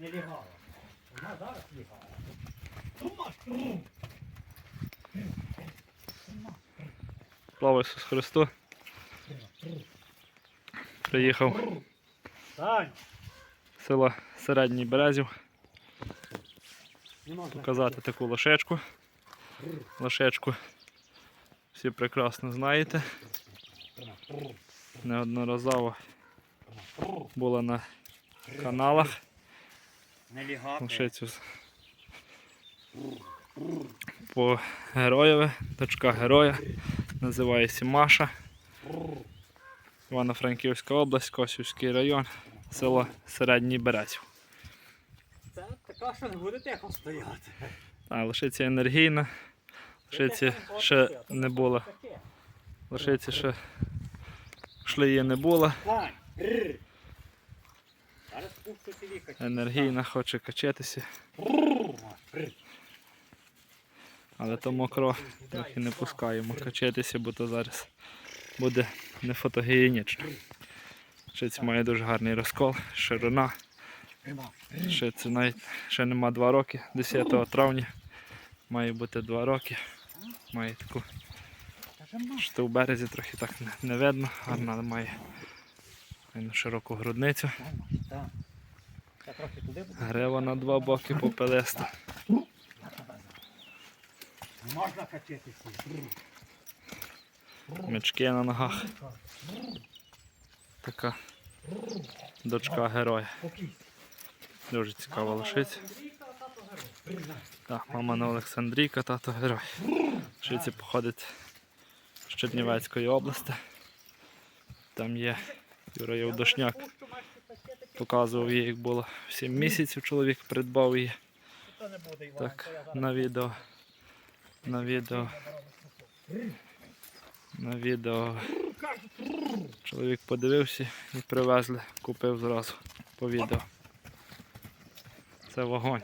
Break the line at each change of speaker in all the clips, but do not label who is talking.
Не лягала. Вона зараз лягала.
Слава Ісусу Христу. Приїхав
Сань,
села Середній Березів показати таку лошечку. Лошечку всі прекрасно знаєте. Неодноразово була на каналах.
Не лягати.
Лошицю з- по героєві, дочка героя, називається Маша. Івано-Франківська область, Косівський район, село Середній Березів.
Це така, що не буде тихо стояти.
А, лошиця енергійна, лошиці ще не було. Лошиці ще шлеї не було.
Сань, рррр. Зараз пущу тобі качати.
Енергійна, хоче качатися, але то мокро, трохи не пускаємо качатися, бо то зараз буде не фотогенічно. Лошиця має дуже гарний розкол, ширина. Ще це навіть ще нема 2 роки, 10 травня. Має бути 2 роки. Має таку що в березі трохи так не, видно, гарно, але має файну широку грудницю. Грива на два боки попелиста.
Можна качатися.
Мечки на ногах. Така дочка героя. Дуже цікава лошиця. Так, мама на Олександрійка, тато герой. Лошиця походить з Чернівецької області. Там є Юра Євдошняк. Показував її, як було 7 місяців, чоловік придбав її. Так, на відео. На відео. На відео. Чоловік подивився і привезли, купив зразу по відео. Це вогонь.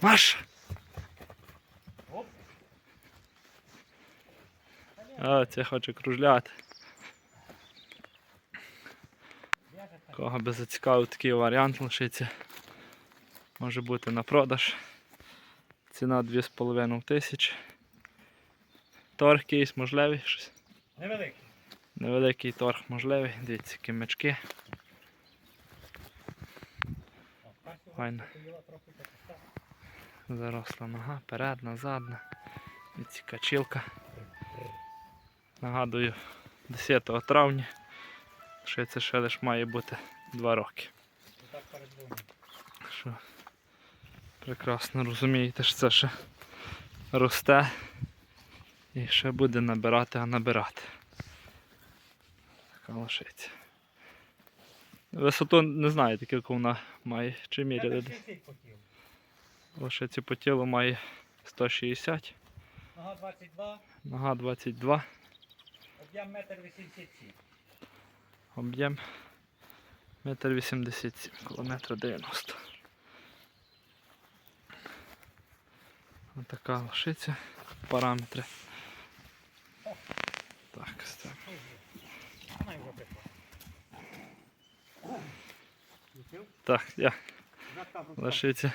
Маш! А, це хоче кружляти. Кого би зацікавив такий варіант лишиться. Може бути на продаж. Ціна 2,5 тисяч. Торг якийсь можливий. Щось.
Невеликий.
Невеликий торг можливий. Дивіться, які мечки. Файно. Заросла нога, передна, задна. Дивіться, качілка. Нагадую, 10 травня. Ще це ще лише має бути 2 роки. Що прекрасно розумієте, що це ще росте і ще буде набирати, а набирати. Така лошиця. Висоту не знаєте, яку вона має. Чи
хотів.
Лошиці по тілу має 160,
Нога 22,
нога 22,
об'єм 1,87 м.
об'єм 1,87 м, коло 1,90 м. Ось така лошиця, параметри. Так, ось так. Я лошиця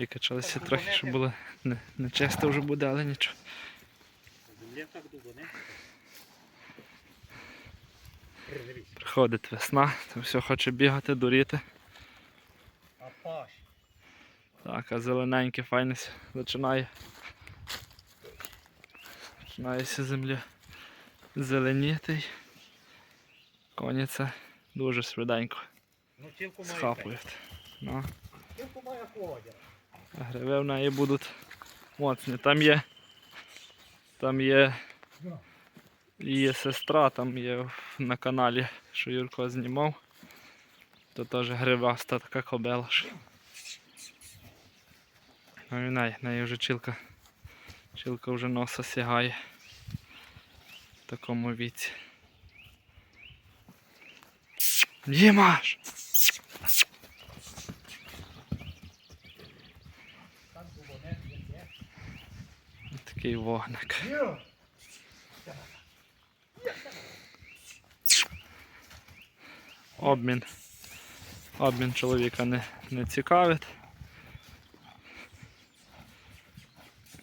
викачалась. Викачалася трохи, щоб було не, не чисто вже буде, але нічого.
Земля так довго, не?
Приходить весна, то все хоче бігати, дуріти. Так, а зелененьке файне починає. Починається земля зеленіти. й Коні це дуже швиденько
Ну,
схапують. Ну,
Цілку має ходять.
Гриви в неї будуть моцні. Там є. Там є її сестра, там є на каналі, що Юрко знімав. То теж гриваста така кобела. Ну і неї, неї вже чілка. Чілка вже носа сягає в такому віці. Дімаш! Такий вогник. Обмін. Обмін чоловіка не, не цікавить.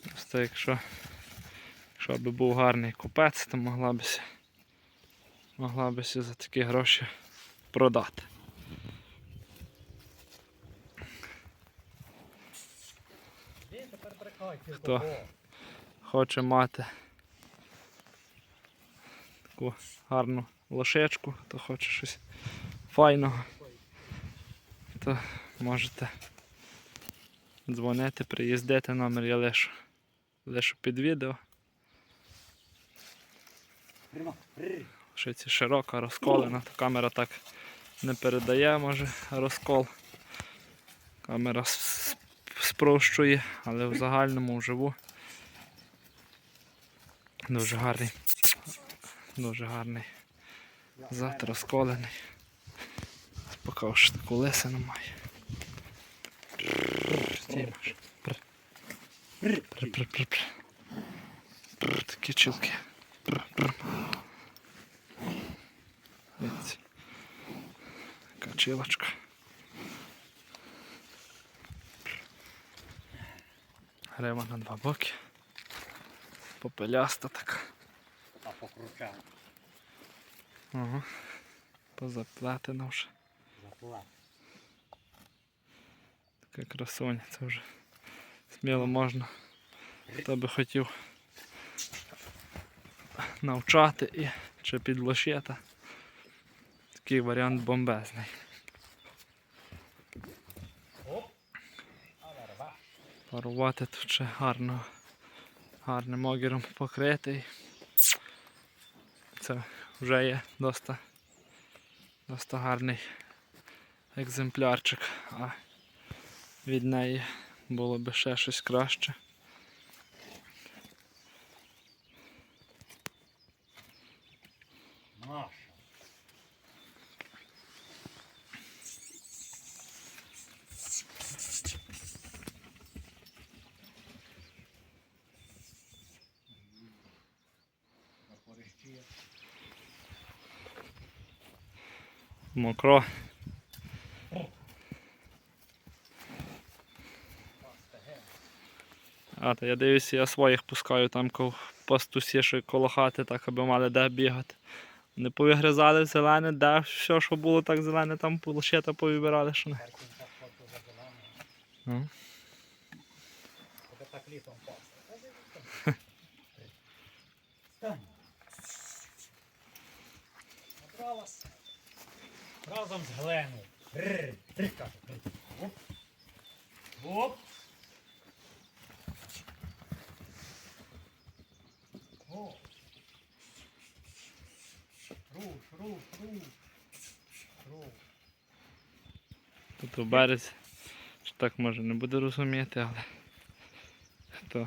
Просто якщо, якщо би був гарний купець, то могла б могла б за такі гроші продати. Хто хоче мати таку гарну лошечку, хто хоче щось файного, то можете дзвонити, приїздити, номер я лишу, лишу під відео.
Прямо.
Широка, розколена, то камера так не передає, може, розкол. Камера спрощує, але в загальному вживу дуже гарний. Дуже гарний. Зад розколений. Поки ж таку лисину має. Стіймаш. Пр. Пр, пр, пр, пр. Пр, Такі чілки. Дивіться. Качилочка. Грива на два боки. Попеляста така.
А покручав.
Ага. Позаплетена вже.
Заплат.
Така красоня, це вже сміло можна. Хто би хотів навчати і чи підлошити. Такий варіант бомбезний. Парувати тут ще гарно, гарним огіром покритий. Це вже є доста, доста гарний екземплярчик, а від неї було би ще щось краще. Мокро. А, то я дивлюся, я своїх пускаю там ко- пастусі, що коло хати, так аби мали де бігати. Не повигризали зелене, де все, що було так зелене, там лише повибирали, що не. Ну.
Так літом пасти.
Тут березі. Що так може не буде розуміти, але хто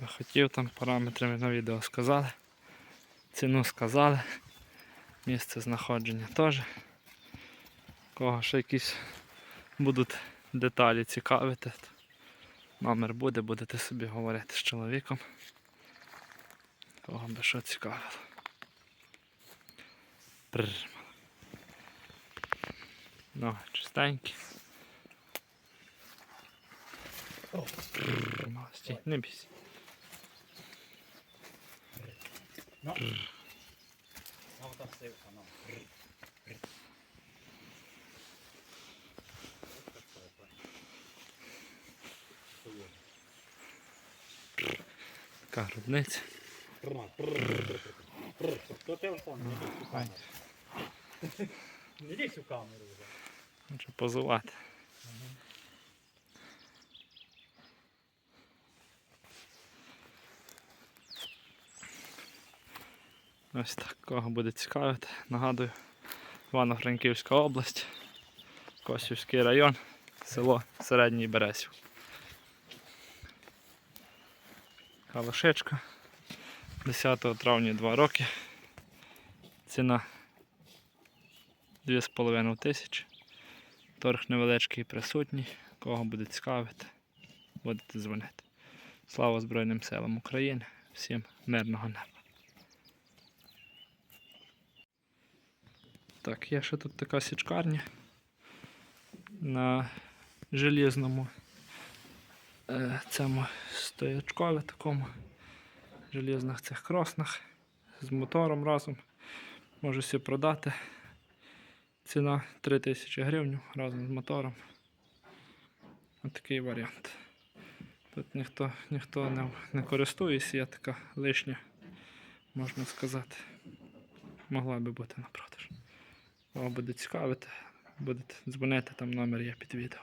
би хотів, там параметри ми на відео сказали. Ціну сказали. Місце знаходження теж. Кого ще якісь будуть деталі цікавити. Номер буде, будете собі говорити з чоловіком. Кого би що цікавило. Прррр. Ну, чистенькі.
О.
Молодці, не бійся.
Ну.
Така грудниця.
Хто телефон? Не йдіть у камеру. Вже.
Хоче позувати. Ось так, кого буде цікавити. Нагадую, Івано-Франківська область, Косівський район, село Середній Бересів. Калашечка. 10 травня 2 роки. Ціна 2,5 тисячі. Торг невеличкий присутній. Кого буде цікавити, будете дзвонити. Слава Збройним силам України. Всім мирного неба. Так, є ще тут така січкарня на желізному е, цьому стоячкові такому желізних цих кроснах з мотором разом. Можу собі продати. Ціна 3000 гривень разом з мотором. Отакий варіант. Тут ніхто, ніхто не, не користується, є така лишня, можна сказати. Могла би бути на продаж. Кого буде цікавити, будете дзвонити, там номер є під відео.